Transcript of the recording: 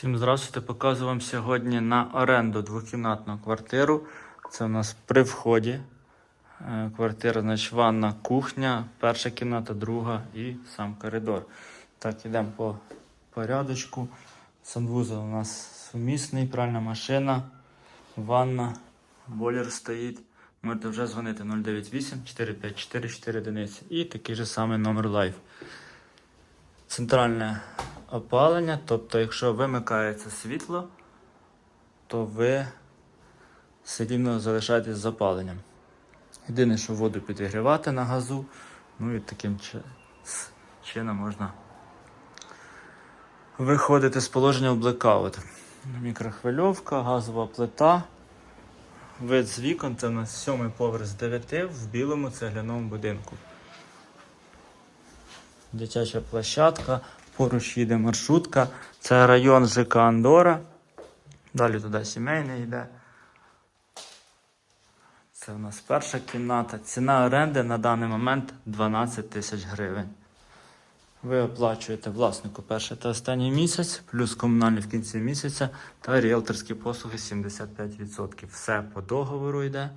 Всім здравствуйте. Показую вам сьогодні на оренду двокімнатну квартиру. Це у нас при вході. Е, Квартира, значить, ванна, кухня, перша кімната, друга і сам коридор. Так, йдемо по порядочку. Санвузол у нас сумісний, пральна машина, ванна, бойлер стоїть. Можете вже дзвонити 098 454 4 одиниці. І такий же самий номер лайф. Центральне опалення, тобто, якщо вимикається світло, то ви все рівно залишаєтесь з запаленням. Єдине, що воду підігрівати на газу, ну і таким чином можна виходити з положення в блекаут. Мікрохвильовка, газова плита. Вид з вікон це у нас сьомий поверх з 9 в білому цегляному будинку. Дитяча площадка, поруч їде маршрутка. Це район ЖК Андора. Далі туди сімейний йде. Це у нас перша кімната. Ціна оренди на даний момент 12 тисяч гривень. Ви оплачуєте власнику перший та останній місяць, плюс комунальні в кінці місяця та ріелторські послуги 75%. Все по договору йде.